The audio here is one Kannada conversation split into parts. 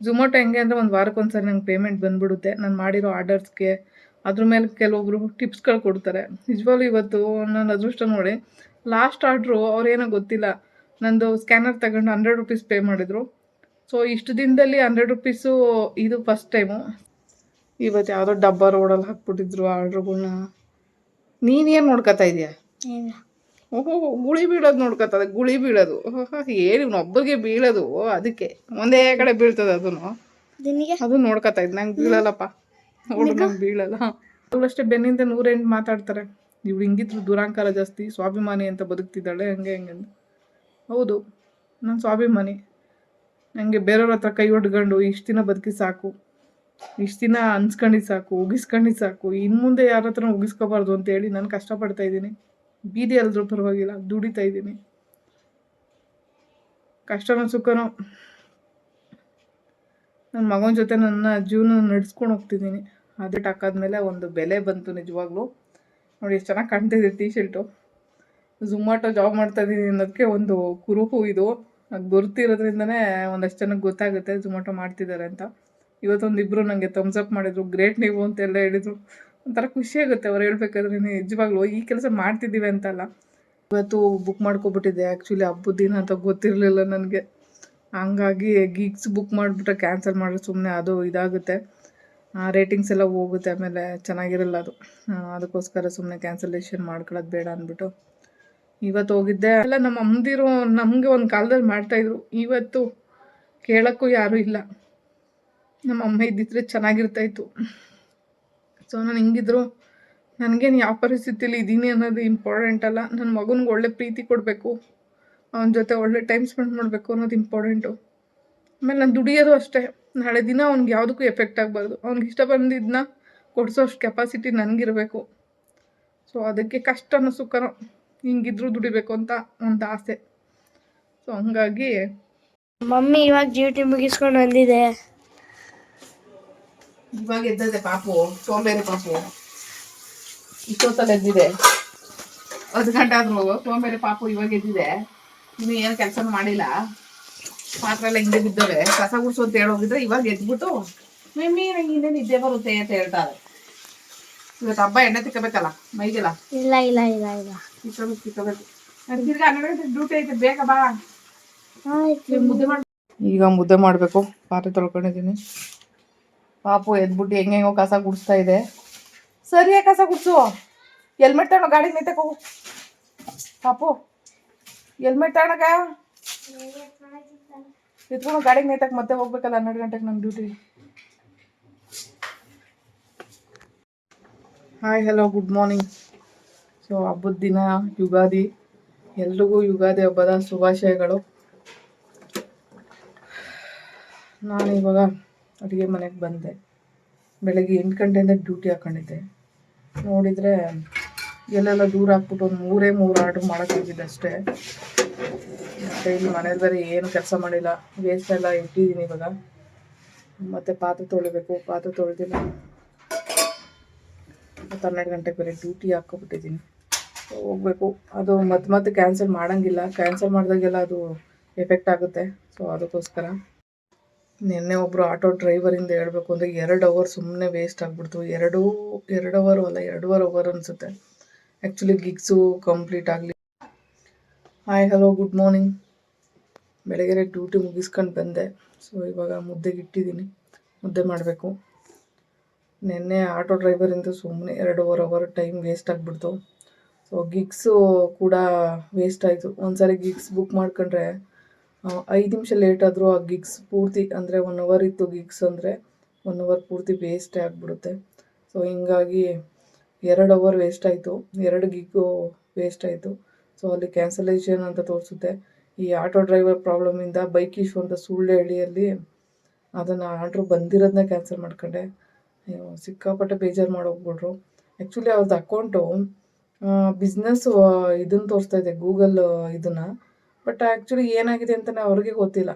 ಝೊಮೊಟೊ ಹೆಂಗೆ ಅಂದರೆ ಒಂದು ವಾರಕ್ಕೊಂದ್ಸರಿ ನಂಗೆ ಪೇಮೆಂಟ್ ಬಂದ್ಬಿಡುತ್ತೆ. ನಾನು ಮಾಡಿರೋ ಆರ್ಡರ್ಸ್ಗೆ ಅದ್ರ ಮೇಲೆ ಕೆಲವೊಬ್ರು ಟಿಪ್ಸ್ಗಳು ಕೊಡ್ತಾರೆ. ನಿಜವಾಗ್ಲೂ ಇವತ್ತು ನನ್ನ ಅದೃಷ್ಟ ನೋಡಿ ಲಾಸ್ಟ್ ಆರ್ಡ್ರು ಅವ್ರೇನೋ ಗೊತ್ತಿಲ್ಲ. ನಂದು ಸ್ಕ್ಯಾನರ್ ತಗೊಂಡು ಹಂಡ್ರೆಡ್ ರುಪೀಸ್ ಪೇ ಮಾಡಿದರು. ಸೊ ಇಷ್ಟು ದಿನದಲ್ಲಿ ಹಂಡ್ರೆಡ್ ರುಪೀಸು ಇದು ಫಸ್ಟ್ ಟೈಮು ಇವತ್ತು ಯಾವುದೋ ಡಬ್ಬ ರೋಡಲ್ಲಿ ಹಾಕ್ಬಿಟ್ಟಿದ್ರು ಆರ್ಡ್ರುಗಳ್ನ ನೀನೇನು ನೋಡ್ಕೊತಾ ಇದೆಯಾ? ಓಹೋ ಗುಳಿ ಬೀಳೋದು ನೋಡ್ಕೊತದೆ ಗುಳಿ ಬೀಳೋದು. ಏನು ಒಬ್ಬರಿಗೆ ಬೀಳೋದು? ಅದಕ್ಕೆ ಒಂದೇ ಕಡೆ ಬೀಳ್ತದೆ ಅದನ್ನು ಅದು ನೋಡ್ಕೊತಾ ಇದ್ ನಂಗೆ ಬೀಳಲ್ಲಪ್ಪ. ನಂಗೆ ಬೀಳಲ್ಲ. ಅಷ್ಟೇ ಬೆನ್ನಿಂದ ನೂರೆಂಟು ಮಾತಾಡ್ತಾರೆ. ಇವ್ಳು ಹಿಂಗಿದ್ರು ದುರಾಂಕಾರ ಜಾಸ್ತಿ ಸ್ವಾಭಿಮಾನಿ ಅಂತ ಬದುಕ್ತಿದ್ದಾಳೆ ಹಂಗೆ ಹಂಗೆ ಅಂತ. ಹೌದು ನಾನು ಸ್ವಾಭಿಮಾನಿ. ನನಗೆ ಬೇರೆಯವ್ರ ಹತ್ರ ಕೈ ಹೊಡ್ಕೊಂಡು ಇಷ್ಟು ದಿನ ಬದುಕಿ ಸಾಕು. ಇಷ್ಟು ದಿನ ಅನ್ಸ್ಕೊಂಡಿದ್ದು ಸಾಕು ಉಗಿಸ್ಕೊಂಡಿದ್ದು ಸಾಕು. ಇನ್ನು ಮುಂದೆ ಯಾರ ಹತ್ರ ಉಗಿಸ್ಕೋಬಾರ್ದು ಅಂತೇಳಿ ನಾನು ಕಷ್ಟಪಡ್ತಾ ಇದ್ದೀನಿ. ಬೀದಿ ಅಲ್ದ್ರೂ ಪರವಾಗಿಲ್ಲ, ದುಡಿತಾ ಇದ್ದೀನಿ. ಕಷ್ಟನೋ ಸುಖನೋ. ನನ್ನ ಮಗನ ಜೊತೆ ನನ್ನ ಜೀವನ ನಡೆಸ್ಕೊಂಡು ಹೋಗ್ತಿದ್ದೀನಿ. ಅದೇ ಹಾಕಾದ್ಮೇಲೆ ಒಂದು ಬೆಲೆ ಬಂತು ನಿಜವಾಗ್ಲೂ. ನೋಡಿ ಎಷ್ಟು ಚೆನ್ನಾಗಿ ಕಾಣ್ತಿದೆ ಟೀ ಶರ್ಟು ಝುಮಾಟೋ ಜಾಬ್ ಮಾಡ್ತಾ ಇದ್ದೀನಿ ಅನ್ನೋದಕ್ಕೆ ಒಂದು ಕುರುಹು ಇದು. ಅದು ಗುರ್ತಿರೋದ್ರಿಂದನೇ ಒಂದಷ್ಟು ಜನಕ್ಕೆ ಗೊತ್ತಾಗುತ್ತೆ ಝುಮಾಟೋ ಮಾಡ್ತಿದ್ದಾರೆ ಅಂತ. ಇವತ್ತೊಂದು ಇಬ್ಬರು ನನಗೆ ಥಮ್ಸ್ ಅಪ್ ಮಾಡಿದ್ರು. ಗ್ರೇಟ್ ನೀವು ಅಂತೆಲ್ಲ ಹೇಳಿದರು. ಒಂಥರ ಖುಷಿ ಆಗುತ್ತೆ ಅವ್ರು ಹೇಳ್ಬೇಕಾದ್ರೆ ನಿಜವಾಗ್ಲೂ ಈ ಕೆಲಸ ಮಾಡ್ತಿದ್ದೀವಿ ಅಂತಲ್ಲ. ಇವತ್ತು ಬುಕ್ ಮಾಡ್ಕೊಬಿಟ್ಟಿದ್ದೆ. ಆ್ಯಕ್ಚುಲಿ ಹಬ್ಬದ ದಿನ ಅಂತ ಗೊತ್ತಿರಲಿಲ್ಲ ನನಗೆ. ಹಂಗಾಗಿ ಗೀಗ್ಸ್ ಬುಕ್ ಮಾಡಿಬಿಟ್ರೆ ಕ್ಯಾನ್ಸಲ್ ಮಾಡಿದ್ರೆ ಸುಮ್ಮನೆ ಅದು ಇದಾಗುತ್ತೆ. ರೇಟಿಂಗ್ಸ್ ಎಲ್ಲ ಹೋಗುತ್ತೆ ಆಮೇಲೆ ಚೆನ್ನಾಗಿರಲ್ಲ ಅದು. ಅದಕ್ಕೋಸ್ಕರ ಸುಮ್ಮನೆ ಕ್ಯಾನ್ಸಲೇಷನ್ ಮಾಡ್ಕೊಳ್ಳೋದು ಬೇಡ ಅಂದ್ಬಿಟ್ಟು ಇವತ್ತು ಹೋಗಿದ್ದೆ. ಎಲ್ಲ ನಮ್ಮ ಅಮ್ಮದಿರೋ ನಮಗೆ ಒಂದು ಕಾಲದಲ್ಲಿ ಮಾಡ್ತಾಯಿದ್ರು ಇವತ್ತು ಕೇಳೋಕ್ಕೂ ಯಾರೂ ಇಲ್ಲ. ನಮ್ಮ ಅಮ್ಮ ಇದ್ದಿದ್ರೆ ಚೆನ್ನಾಗಿರ್ತಾಯಿತ್ತು ಸೊ ನಾನು ಹಿಂಗಿದ್ರು, ನನಗೇನು ಯಾವ ಪರಿಸ್ಥಿತಿಲಿ ಇದ್ದೀನಿ ಅನ್ನೋದು ಇಂಪಾರ್ಟೆಂಟ್ ಅಲ್ಲ. ನನ್ನ ಮಗನಿಗೆ ಒಳ್ಳೆ ಪ್ರೀತಿ ಕೊಡಬೇಕು. ಅವನ ಜೊತೆ ಒಳ್ಳೆ ಟೈಮ್ ಸ್ಪೆಂಡ್ ಮಾಡಬೇಕು ಅನ್ನೋದು ಇಂಪಾರ್ಟೆಂಟು ಆಮೇಲೆ ನಾನು ದುಡಿಯೋದು ಅಷ್ಟೇ. ನಾಳೆ ದಿನ ಅವ್ನಿಗೆ ಯಾವುದಕ್ಕೂ ಎಫೆಕ್ಟ್ ಆಗಬಾರ್ದು. ಅವ್ನಿಗೆ ಇಷ್ಟ ಬಂದಿದ್ದನ್ನ ಕೊಡಿಸೋಷ್ಟು ಕೆಪಾಸಿಟಿ ನನಗಿರಬೇಕು. ಸೊ ಅದಕ್ಕೆ ಕಷ್ಟನೋ ಸುಖನೋ ಹಿಂಗಿದ್ರು ದುಡಿಬೇಕು ಅಂತ ಒಂದು ಆಸೆ. ಸೊ ಹಂಗಾಗಿ ಮಮ್ಮಿ ಇವಾಗ ಡ್ಯೂಟಿ ಮುಗಿಸ್ಕೊಂಡು ಬಂದಿದೆ. ಇವಾಗ ಎದ್ದದೆ ಪಾಪು ಸೋಂಬೇರಿ ಪಾಪು. ಇಷ್ಟೊತ್ತಲ್ಲಿ ಎದ್ದಿದೆ ಹತ್ತು ಗಂಟೆ ಆದ್ರೂ ಸೋಂಬೇರಿ ಪಾಪು ಇವಾಗ ಎದ್ದಿದೆ. ಇನ್ನು ಏನು ಕೆಲಸ ಮಾಡಿಲ್ಲ. ಪಾತ್ರೆ ಎಲ್ಲ ಹಿಂದೆ ಬಿದ್ದವೆ ಕಸ ಗುಡ್ಸು ಅಂತ ಹೇಳೋಗಿದ್ರೆ ಇವಾಗ ಎದ್ಬಿಟ್ಟು ಮಮ್ಮಿ ನಂಗೆ ಹಿಂದೆ ನಿದ್ದೆ ಬರುತ್ತೆ ಅಂತ ಹೇಳ್ತಾರೆ. ಇವತ್ತು ಹಬ್ಬ ಎಣ್ಣೆ ತಿಕ್ಕಬೇಕಲ್ಲ ಮೈಗೆಲ್ಲ? ಇಲ್ಲ ಇಲ್ಲ ಇಲ್ಲ ಇಲ್ಲ. ತಿಕ್ಕಬೇಕು ತಿಕ್ಕಬೇಕು. ನನಗೆ ತಿರ್ಗಿ ಹನ್ನೆರಡು ಗಂಟೆ ಡ್ಯೂಟಿ ಐತೆ ಬೇಗ ಬಾ. ಮುದ್ದೆ ಮಾಡಿ ಈಗ ಮುದ್ದೆ ಮಾಡಬೇಕು ಪಾತ್ರೆ ತೊಳ್ಕೊಂಡಿದ್ದೀನಿ. ಪಾಪು ಎದ್ಬಿಟ್ಟು ಹೆಂಗೆಂಗೋ ಕಸ ಗುಡಿಸ್ತಾ ಇದೆ. ಸರಿಯಾಗಿ ಕಸ ಗುಡ್ಸು. ಹೆಲ್ಮೆಟ್ ತಗೊಂಡು ಗಾಡಿ ನಿಂತಕ್ಕೆ ಹೋಗು. ಪಾಪು, ಹೆಲ್ಮೆಟ್ ತಗೊಂಡಾಗ ಎತ್ಕೊಂಡು ಗಾಡಿಗೆ ನೇತಕ್ಕೆ ಮತ್ತೆ ಹೋಗ್ಬೇಕಲ್ಲ ಹನ್ನೆರಡು ಗಂಟೆಗೆ ನಮ್ಮ duty hi hello good morning so ಹಬ್ಬದ ದಿನ, ಯುಗಾದಿ. ಎಲ್ರಿಗೂ ಯುಗಾದಿ ಹಬ್ಬದ ಶುಭಾಶಯಗಳು. ನಾನು ಇವಾಗ ಅಡುಗೆ ಮನೆಗೆ ಬಂದೆ. ಬೆಳಗ್ಗೆ ಎಂಟು ಗಂಟೆಯಿಂದ ಡ್ಯೂಟಿ ಹಾಕೊಂಡಿದ್ದೆ. ನೋಡಿದರೆ ಎಲ್ಲೆಲ್ಲ ದೂರ ಹಾಕ್ಬಿಟ್ಟು ಒಂದು ಮೂರೇ, ಮೂರು ಆರ್ಡ್ರ್ ಮಾಡೋಕ್ಕಾಗಿದ್ದೆ ಅಷ್ಟೇ. ಮತ್ತು ಇಲ್ಲಿ ಮನೇಲಿ ಬೇರೆ ಏನು ಕೆಲಸ ಮಾಡಿಲ್ಲ. ವೇಸ್ಟ್ ಎಲ್ಲ ಇಟ್ಟಿದ್ದೀನಿ ಇವಾಗ. ಮತ್ತು ಪಾತ್ರೆ ತೊಳಿಬೇಕು, ಪಾತ್ರೆ ತೊಳೆದಿಲ್ಲ. ಮತ್ತು ಹನ್ನೆರಡು ಗಂಟೆಗೆ ಬೇರೆ ಡ್ಯೂಟಿ ಹಾಕ್ಕೊಬಿಟ್ಟಿದ್ದೀನಿ ಹೋಗಬೇಕು. ಅದು ಮತ್ತೆ ಮತ್ತೆ ಕ್ಯಾನ್ಸಲ್ ಮಾಡೋಂಗಿಲ್ಲ. ಕ್ಯಾನ್ಸಲ್ ಮಾಡಿದಾಗೆಲ್ಲ ಅದು ಎಫೆಕ್ಟ್ ಆಗುತ್ತೆ. ಸೊ ಅದಕ್ಕೋಸ್ಕರ. ನಿನ್ನೆ ಒಬ್ಬರು ಆಟೋ ಡ್ರೈವರಿಂದ ಹೇಳಬೇಕು ಅಂದರೆ ಎರಡು ಅವರ್ ಸುಮ್ಮನೆ ವೇಸ್ಟ್ ಆಗಿಬಿಡ್ತು. ಎರಡೂ, ಎರಡು ಅವರು ಅಲ್ಲ ಎರಡೂವರೆ ಅವರ್ ಅನಿಸುತ್ತೆ. ಆ್ಯಕ್ಚುಲಿ ಗಿಗ್ಸು ಕಂಪ್ಲೀಟ್ ಆಗಲಿ ಹಾಯ್ ಹಲೋ ಗುಡ್ ಮಾರ್ನಿಂಗ್ ಬೆಳಗ್ಗೆ ಡ್ಯೂಟಿ ಮುಗಿಸ್ಕೊಂಡು ಬಂದೆ. ಸೊ ಇವಾಗ ಮುದ್ದೆಗೆ ಇಟ್ಟಿದ್ದೀನಿ. ಮುದ್ದೆ ಮಾಡಬೇಕು. ನಿನ್ನೆ ಆಟೋ ಡ್ರೈವರಿಂದ ಸುಮ್ಮನೆ ಎರಡೂವರೆ ಅವರ್ ಟೈಮ್ ವೇಸ್ಟ್ ಆಗಿಬಿಡ್ತು. ಸೊ ಗಿಗ್ಸು ಕೂಡ ವೇಸ್ಟ್ ಆಯಿತು. ಒಂದ್ಸರಿ ಗಿಗ್ಸ್ ಬುಕ್ ಮಾಡ್ಕೊಂಡ್ರೆ ಐದು ನಿಮಿಷ ಲೇಟ್ ಆದರೂ ಆ ಗಿಗ್ಸ್ ಪೂರ್ತಿ ಅಂದರೆ ಒನ್ ಅವರ್ ಇತ್ತು ಗಿಗ್ಸ್ ಅಂದರೆ ಒನ್ ಅವರ್ ಪೂರ್ತಿ ವೇಸ್ಟೇ ಆಗಿಬಿಡುತ್ತೆ. ಸೊ ಹಿಂಗಾಗಿ ಎರಡು ಅವರ್ ವೇಸ್ಟ್ ಆಯಿತು. ಎರಡು ಗಿಗ್ಗು ವೇಸ್ಟ್ ಆಯಿತು. ಸೊ ಅಲ್ಲಿ ಕ್ಯಾನ್ಸಲೇಷನ್ ಅಂತ ತೋರಿಸುತ್ತೆ. ಈ ಆಟೋ ಡ್ರೈವರ್ ಪ್ರಾಬ್ಲಮಿಂದ ಬೈಕ್ ಇಶ್ಯೂ ಅಂತ ಸುಳ್ಳು ಹೇಳಿ ಅಲ್ಲಿ ಅದನ್ನು ಆರ್ಡ್ರ್ ಬಂದಿರೋದನ್ನ ಕ್ಯಾನ್ಸಲ್ ಮಾಡ್ಕೊಂಡೆ. ಸಿಕ್ಕಾಪಟ್ಟೆ ಬೇಜಾರು ಮಾಡೋಗ್ಬಿಟ್ರು. ಆ್ಯಕ್ಚುಲಿ ಅವ್ರದ್ದು ಅಕೌಂಟು ಬಿಸ್ನೆಸ್ ಇದನ್ನು ತೋರಿಸ್ತಾ ಇದೆ ಗೂಗಲ್ ಇದನ್ನು. ಬಟ್ ಆ್ಯಕ್ಚುಲಿ ಏನಾಗಿದೆ ಅಂತ ನಾನು ಅವ್ರಿಗೆ ಗೊತ್ತಿಲ್ಲ.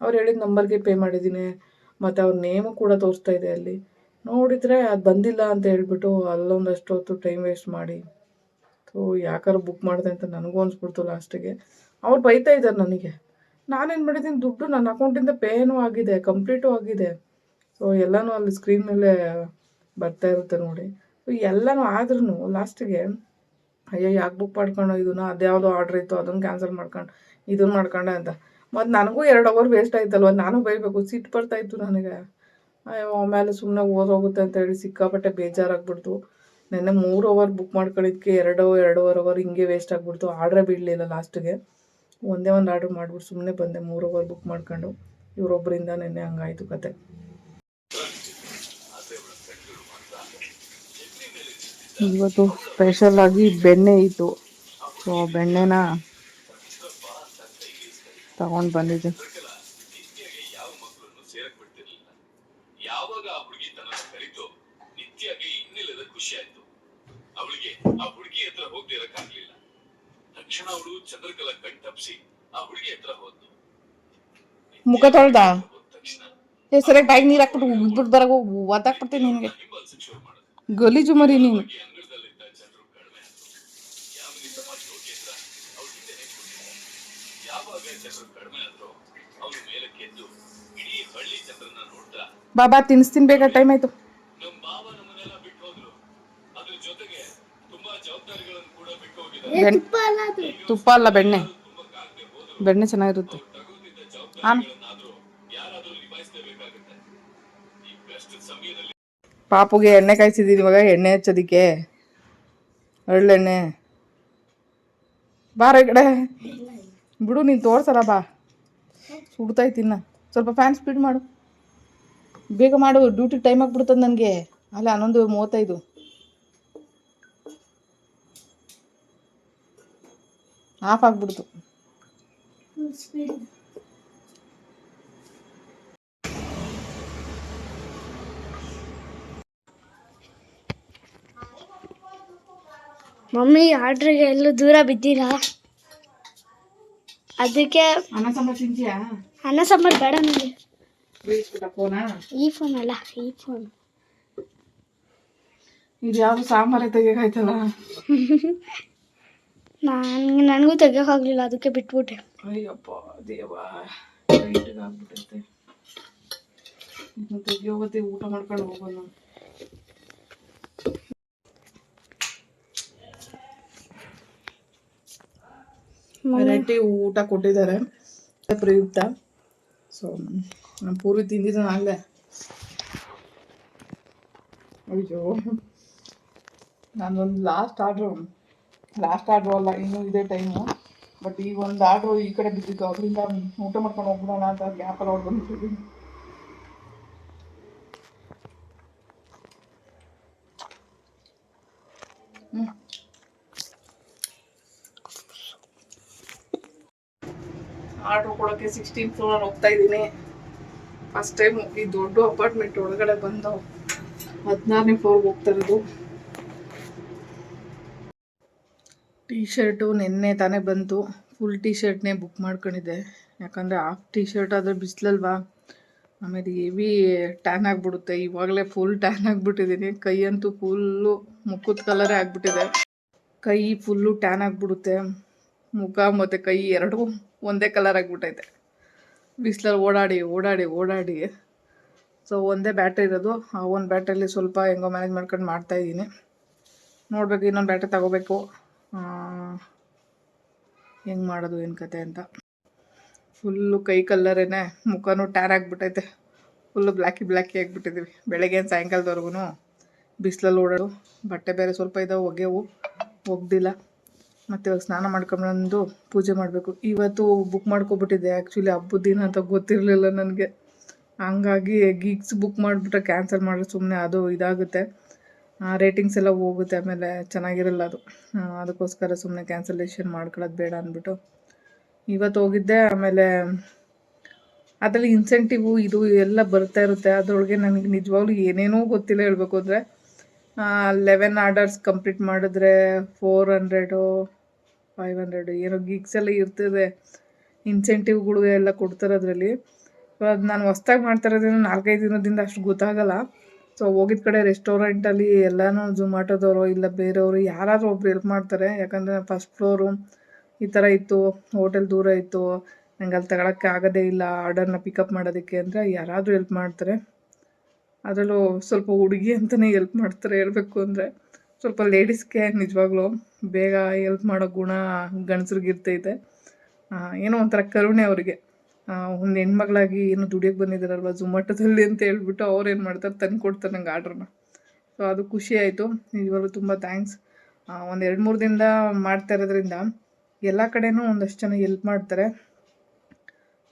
ಅವ್ರು ಹೇಳಿದ ನಂಬರ್ಗೆ ಪೇ ಮಾಡಿದ್ದೀನಿ, ಮತ್ತು ಅವ್ರ ನೇಮು ಕೂಡ ತೋರಿಸ್ತಾ ಇದೆ ಅಲ್ಲಿ. ನೋಡಿದರೆ ಅದು ಬಂದಿಲ್ಲ ಅಂತ ಹೇಳ್ಬಿಟ್ಟು ಅಲ್ಲೊಂದಷ್ಟು ಹೊತ್ತು ಟೈಮ್ ವೇಸ್ಟ್ ಮಾಡಿ. ಸೊ ಯಾಕಾರು ಬುಕ್ ಮಾಡಿದೆ ಅಂತ ನನಗೂ ಅನಿಸ್ಬಿಡ್ತು ಲಾಸ್ಟಿಗೆ ಅವ್ರು ಬೈತಾ ಇದ್ದಾರೆ ನನಗೆ. ನಾನೇನು ಮಾಡಿದ್ದೀನಿ? ದುಡ್ಡು ನನ್ನ ಅಕೌಂಟಿಂದ ಪೇನೂ ಆಗಿದೆ ಕಂಪ್ಲೀಟೂ ಆಗಿದೆ. ಸೊ ಎಲ್ಲನೂ ಅಲ್ಲಿ ಸ್ಕ್ರೀನ್ ಮೇಲೆ ಬರ್ತಾ ಇರುತ್ತೆ ನೋಡಿ. ಸೊ ಎಲ್ಲನೂ ಆದ್ರೂ ಲಾಸ್ಟಿಗೆ ಅಯ್ಯೋ, ಯಾಕೆ ಬುಕ್ ಮಾಡ್ಕೊಂಡು ಇದನ್ನ ಅದ್ಯಾವುದೋ ಆರ್ಡ್ರ್ ಇತ್ತು? ಅದನ್ನು ಕ್ಯಾನ್ಸಲ್ ಮಾಡ್ಕೊಂಡು ಇದನ್ನು ಮಾಡ್ಕೊಂಡೆ ಅಂತ. ಮತ್ತು ನನಗೂ ಎರಡು ಅವರ್ ವೇಸ್ಟ್ ಆಯ್ತಲ್ವ? ನಾನು ಬೈಬೇಕು. ಸಿಟ್ಟು ಬರ್ತಾಯಿತ್ತು ನನಗೆ. ಅಯ್ಯೋ ಆಮೇಲೆ ಸುಮ್ಮನೆ ಓದೋಗುತ್ತೆ ಅಂತ ಹೇಳಿ ಸಿಕ್ಕಾಪಟ್ಟೆ ಬೇಜಾರಾಗ್ಬಿಡ್ತು. ನೆನ್ನೆ ಮೂರು ಅವರ್ ಬುಕ್ ಮಾಡ್ಕೊಂಡಿದ್ದಕ್ಕೆ ಎರಡು ಎರಡೂವರೆ ಅವರ್ ಹಿಂಗೆ ವೇಸ್ಟ್ ಆಗಿಬಿಡ್ತು. ಆರ್ಡ್ರೇ ಬಿಡಲಿಲ್ಲ ಲಾಸ್ಟಿಗೆ ಒಂದೇ ಒಂದು ಆರ್ಡ್ರ್ ಮಾಡಿಬಿಟ್ಟು ಸುಮ್ಮನೆ ಬಂದೆ ಮೂರು ಅವರ್ ಬುಕ್ ಮಾಡ್ಕೊಂಡು. ಇವರೊಬ್ಬರಿಂದ ನೆನ್ನೆ ಹಂಗಾಯಿತು ಕತೆ. ಇವತ್ತು ಸ್ಪೆಷಲ್ ಆಗಿ ಬೆಣ್ಣೆ ಇತ್ತು. ಸೊ ಬೆಣ್ಣೆನ ತಗೊಂಡು ಬಂದಿದ್ದೆ. ಯಾವಾಗ ಆ ಹುಡುಗಿ ತನ್ನ ಕಲಿತು ನಿತ್ಯಗೆ ಇನ್ನಿಲ್ಲದ ಖುಷಿ ಆಯ್ತು. ಅವಳಿಗೆ ಆ ಹುಡುಗಿ ಹತ್ರ ಹೋಗದೆ ಇರಕ್ಕಾಗ್ಲಿಲ್ಲ ತಕ್ಷಣ ಅವಳು ಚಂದ್ರಕಲಾ ಕಣ್ ತಪ್ಸಿ ಆ ಹುಡುಗಿ ಹತ್ರ ಮುಖ ತೊಳ್ದ? ತಕ್ಷಣ ಸರಿಯಾಗಿ ಬಾಯಿಗೆ ನೀರು ಹಾಕ್ಬಿಟ್ಟು ಉಗ್ಬಿಟ್ಟು ಬರಗೋ ಒದ್ದಾಕ್ಬಿಡ್ತೀನಿ ನಿನಗೆ. ಹಿಂಬಾಲಿಸಕ್ ಶುರು ಮಾಡಿದ್ರು ಗಲೀಜು ಮರಿ ನೀನು. ಬಾಬಾ ತಿನ್ಸ್ತೀನಿ ಬೇಗ ಟೈಮ್ ಆಯ್ತು. ತುಪ್ಪ ಅಲ್ಲ ಬೆಣ್ಣೆ. ಬೆಣ್ಣೆ ಚೆನ್ನಾಗಿರುತ್ತೆ. ಆನ್ ಪಾಪುಗೆ ಎಣ್ಣೆ ಕಾಯಿಸಿದ್ದೀನಿ ಇವಾಗ, ಎಣ್ಣೆ ಹಚ್ಚೋದಿಕ್ಕೆ. ಒಳ್ಳೆಣ್ಣೆ ಬಾರ ಕಡೆ. ಬಿಡು, ನೀನು ತೋರ್ಸಲ್ಲ, ಬಾ. ಸುಡ್ತಾಯ್ತಿನ್ನ ಸ್ವಲ್ಪ ಫ್ಯಾನ್ ಸ್ಪೀಡ್ ಮಾಡು. ಬೇಗ ಮಾಡು ಡ್ಯೂಟಿ ಟೈಮ್ ಆಗಿಬಿಡ್ತದೆ ನನಗೆ. ಅಲ್ಲ, ಹನ್ನೊಂದು ಮೂವತ್ತೈದು. ಆಫ್ ಆಗ್ಬಿಡ್ತು. ಮಮ್ಮಿ ಆರ್ಡ್ರಿಗೆ ಎಲ್ಲೂ ದೂರ ಬಿದ್ದೀರಾ? ಅದಕ್ಕೆ ಅನ್ನ ಸಾಂಬಾರ್ ತಿಂತೀಯಾ? ಅನ್ನ ಸಾಂಬಾರ್ ಬೇಡ ನನಗೆ ಈ ಫೋನ್ ಅಲ್ಲ ಈ ಫೋನ್ ಇದು ಯಾವುದು ಸಾಂಬಾರೇ ತೆಗಿಯಕಾಯ್ತಲ್ಲ ನಾನು ನನಗೂ ತೆಗಿಯೋಕ್ಕಾಗಲಿಲ್ಲ ಅದಕ್ಕೆ ಬಿಟ್ಬಿಟ್ಟೆ. ಅಯ್ಯಪ್ಪ ದೇವ ಆಗ್ಬಿಟ್ಟೈತೆ. ಮತ್ತೆ ಊಟ ಮಾಡ್ಕೊಂಡು ಹೋಗೋಣ. ವೆರೈಟಿ ಊಟ ಕೊಟ್ಟಿದ್ದಾರೆ. ಪ್ರಯುಕ್ತ. ಸೊ ನಾನು ಪೂರ್ವಿ ತಿಂದಿದ್ದು ಆಗಲೇ ಅಯ್ಯೋ. ನಾನೊಂದು ಲಾಸ್ಟ್ ಆರ್ಡ್ರು ಲಾಸ್ಟ್ ಆರ್ಡ್ರು ಅಲ್ಲ, ಇನ್ನೂ ಇದೇ ಟೈಮು ಬಟ್ ಈಗ ಒಂದು ಆರ್ಡ್ರು ಈ ಕಡೆ ಬಿದ್ದಿತ್ತು ಅದರಿಂದ ಊಟ ಮಾಡ್ಕೊಂಡು ಹೋಗ್ಬಿಡೋಣ ಅಂತ ಗ್ಯಾಪಲ್ಲಿ ಹೊಡ್ ಕೊಡೋಕ್ಕೆ ಸಿಕ್ಸ್ಟೀನ್ ಫ್ಲೋರ್ ಹೋಗ್ತಾ ಇದ್ದೀನಿ. ಫಸ್ಟ್ ಟೈಮ್ ಈ ದೊಡ್ಡ ಅಪಾರ್ಟ್ಮೆಂಟ್ ಒಳಗಡೆ ಬಂದು ಹದಿನಾರನೇ ಫ್ಲೋರ್ಗೆ ಹೋಗ್ತಾ ಇರೋದು. ಟೀ ಶರ್ಟು ನಿನ್ನೆ ತಾನೇ ಬಂತು. ಫುಲ್ ಟೀ ಶರ್ಟ್ನೇ ಬುಕ್ ಮಾಡ್ಕೊಂಡಿದ್ದೆ. ಯಾಕಂದರೆ ಹಾಫ್ ಟೀ ಶರ್ಟ್ ಆದರೆ ಬಿಸಿಲಲ್ವಾ? ಆಮೇಲೆ ಹೆವಿ ಟ್ಯಾನ್ ಆಗಿಬಿಡುತ್ತೆ. ಇವಾಗಲೇ ಫುಲ್ ಟ್ಯಾನ್ ಆಗಿಬಿಟ್ಟಿದ್ದೀನಿ. ಕೈಯಂತೂ ಫುಲ್ಲು ಮುಖದ ಕಲರೇ ಆಗಿಬಿಟ್ಟಿದೆ. ಕೈ ಫುಲ್ಲು ಟ್ಯಾನ್ ಆಗಿಬಿಡುತ್ತೆ. ಮುಖ ಮತ್ತು ಕೈ ಎರಡೂ ಒಂದೇ ಕಲರ್ ಆಗಿಬಿಟ್ಟೈತೆ. ಬಿಸಿಲಲ್ಲಿ ಓಡಾಡಿ ಓಡಾಡಿ ಓಡಾಡಿ. ಸೊ ಒಂದೇ ಬ್ಯಾಟ್ರಿ ಇರೋದು. ಆ ಒಂದು ಬ್ಯಾಟ್ರಿಯಲ್ಲಿ ಸ್ವಲ್ಪ ಹೆಂಗೋ ಮ್ಯಾನೇಜ್ ಮಾಡ್ಕೊಂಡು ಮಾಡ್ತಾಯಿದ್ದೀನಿ ನೋಡಬೇಕು ಇನ್ನೊಂದು ಬ್ಯಾಟ್ರಿ ತಗೋಬೇಕು. ಹೆಂಗೆ ಮಾಡೋದು, ಏನು ಕತೆ ಅಂತ. ಫುಲ್ಲು ಕೈ ಕಲ್ಲರೇನೆ, ಮುಖನೂ ಟ್ಯಾರ್ ಆಗಿಬಿಟ್ಟೈತೆ. ಫುಲ್ಲು ಬ್ಲ್ಯಾಕಿ ಬ್ಲ್ಯಾಕಿ ಆಗಿಬಿಟ್ಟಿದ್ದೀವಿ ಬೆಳಗ್ಗೆ ಸಾಯಂಕಾಲದವರೆಗೂ ಬಿಸಿಲಲ್ಲಿ ಓಡಾಡು ಬಟ್ಟೆ ಬೇರೆ ಸ್ವಲ್ಪ ಇದಾವೆ, ಒಗೆವು. ಒಗ್ದಿಲ್ಲ. ಮತ್ತು ಇವಾಗ ಸ್ನಾನ ಮಾಡ್ಕೊಂಬಂದು ಪೂಜೆ ಮಾಡಬೇಕು. ಇವತ್ತು ಬುಕ್ ಮಾಡ್ಕೊಬಿಟ್ಟಿದ್ದೆ. ಆ್ಯಕ್ಚುಲಿ ಹಬ್ಬದ ದಿನ ಅಂತ ಗೊತ್ತಿರಲಿಲ್ಲ ನನಗೆ. ಹಂಗಾಗಿ ಗೀಗ್ಸ್ ಬುಕ್ ಮಾಡಿಬಿಟ್ರೆ ಕ್ಯಾನ್ಸಲ್ ಮಾಡಿದ್ರೆ ಸುಮ್ಮನೆ ಅದು ಇದಾಗುತ್ತೆ. ರೇಟಿಂಗ್ಸ್ ಎಲ್ಲ ಹೋಗುತ್ತೆ ಆಮೇಲೆ ಚೆನ್ನಾಗಿರಲ್ಲ ಅದು. ಅದಕ್ಕೋಸ್ಕರ ಸುಮ್ಮನೆ ಕ್ಯಾನ್ಸಲೇಷನ್ ಮಾಡ್ಕೊಳ್ಳೋದು ಬೇಡ ಅಂದ್ಬಿಟ್ಟು. ಇವತ್ತು ಹೋಗಿದ್ದೆ, ಆಮೇಲೆ ಅದರಲ್ಲಿ ಇನ್ಸೆಂಟಿವು ಇದು ಎಲ್ಲ ಬರ್ತಾ ಇರುತ್ತೆ. ಅದರೊಳಗೆ ನನಗೆ ನಿಜವಾಗ್ಲೂ ಏನೇನೋ ಗೊತ್ತಿಲ್ಲ ಹೇಳಬೇಕು ಅಂದರೆ ಲೆವೆನ್ ಆರ್ಡರ್ಸ್ ಕಂಪ್ಲೀಟ್ ಮಾಡಿದ್ರೆ ಫೋರ್ ಹಂಡ್ರೆಡು ಫೈವ್ ಹಂಡ್ರೆಡ್ ಏನೋ ಗಿಗ್ಸ್ ಎಲ್ಲ ಇರ್ತದೆ. ಇನ್ಸೆಂಟಿವ್ಗಳು ಎಲ್ಲ ಕೊಡ್ತಾರೆ ಅದರಲ್ಲಿ. ಅದು ನಾನು ಹೊಸ್ದಾಗಿ ಮಾಡ್ತಾ ಇರೋದ್ರಿಂದ ನಾಲ್ಕೈದು ದಿನದಿಂದ ಅಷ್ಟು ಗೊತ್ತಾಗಲ್ಲ. ಸೊ ಹೋಗಿದ ಕಡೆ ರೆಸ್ಟೋರೆಂಟಲ್ಲಿ ಎಲ್ಲನೂ ಝೊಮ್ಯಾಟೋದವರು ಇಲ್ಲ ಬೇರೆಯವರು ಯಾರಾದರೂ ಒಬ್ರು ಹೆಲ್ಪ್ ಮಾಡ್ತಾರೆ. ಯಾಕಂದರೆ ಫಸ್ಟ್ ಫ್ಲೋರು ಈ ಥರ ಇತ್ತು. ಹೋಟೆಲ್ ದೂರ ಇತ್ತು. ನಂಗೆ ಅಲ್ಲಿ ತಗೊಳಕ್ಕೆ ಆಗೋದೇ ಇಲ್ಲ ಆರ್ಡರ್ನ ಪಿಕಪ್ ಮಾಡೋದಕ್ಕೆ ಅಂದರೆ ಯಾರಾದರೂ ಹೆಲ್ಪ್ ಮಾಡ್ತಾರೆ. ಅದರಲ್ಲೂ ಸ್ವಲ್ಪ ಹುಡುಗಿ ಅಂತಲೇ ಹೆಲ್ಪ್ ಮಾಡ್ತಾರೆ ಹೇಳಬೇಕು ಅಂದರೆ. ಸ್ವಲ್ಪ ಲೇಡೀಸ್ಗೆ ನಿಜವಾಗ್ಲೂ ಬೇಗ ಹೆಲ್ಪ್ ಮಾಡೋ ಗುಣ ಗಂಡಸ್ರಿಗೆ ಇರ್ತೈತೆ. ಆ, ಏನೋ ಒಂಥರ ಕರುಣೆ ಅವರಿಗೆ. ಒಂದು ಹೆಣ್ಮಗಳಾಗಿ ಏನು ದುಡಿಯೋಕ್ಕೆ ಬಂದಿದ್ದಾರಲ್ವ ಝೊಮ್ಯಾಟೊದಲ್ಲಿ ಅಂತ ಹೇಳ್ಬಿಟ್ಟು ಅವ್ರು ಏನು ಮಾಡ್ತಾರೆ ತಂದು ಕೊಡ್ತಾರೆ ನಂಗೆ ಆರ್ಡ್ರನ್ನ ಸೊ ಅದು ಖುಷಿ ಆಯಿತು. ನಿಜವಾಗ್ಲೂ ತುಂಬ ಥ್ಯಾಂಕ್ಸ್ ಒಂದು ಎರಡು ಮೂರು ದಿನದ ಮಾಡ್ತಾ ಇರೋದ್ರಿಂದ ಎಲ್ಲ ಕಡೆನೂ ಒಂದಷ್ಟು ಜನ ಹೆಲ್ಪ್ ಮಾಡ್ತಾರೆ.